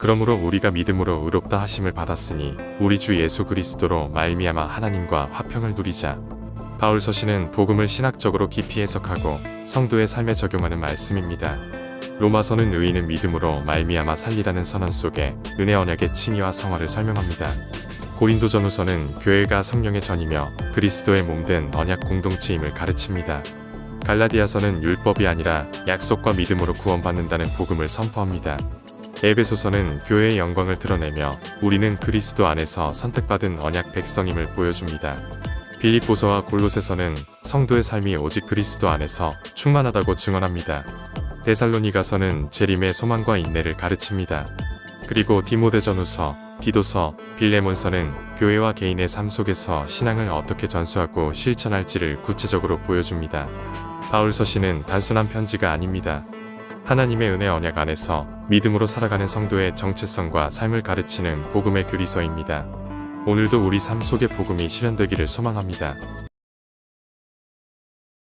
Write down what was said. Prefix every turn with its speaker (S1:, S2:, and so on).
S1: 그러므로 우리가 믿음으로 의롭다 하심을 받았으니 우리 주 예수 그리스도로 말미암아 하나님과 화평을 누리자. 바울 서신은 복음을 신학적으로 깊이 해석하고 성도의 삶에 적용하는 말씀입니다. 로마서는 의인은 믿음으로 말미암아 살리라는 선언 속에 은혜 언약의 칭의와 성화를 설명합니다. 고린도전후서는 교회가 성령의 전이며 그리스도의 몸된 언약 공동체임을 가르칩니다. 갈라디아서는 율법이 아니라 약속과 믿음으로 구원받는다는 복음을 선포합니다. 에베소서는 교회의 영광을 드러내며 우리는 그리스도 안에서 선택받은 언약 백성임을 보여줍니다. 빌립보서와 골로새서는 성도의 삶이 오직 그리스도 안에서 충만하다고 증언합니다. 데살로니가서는 재림의 소망과 인내를 가르칩니다. 그리고 디모데전후서, 디도서, 빌레몬서는 교회와 개인의 삶 속에서 신앙을 어떻게 전수하고 실천할지를 구체적으로 보여줍니다. 바울 서신은 단순한 편지가 아닙니다. 하나님의 은혜 언약 안에서 믿음으로 살아가는 성도의 정체성과 삶을 가르치는 복음의 교리서입니다. 오늘도 우리 삶 속의 복음이 실현되기를 소망합니다.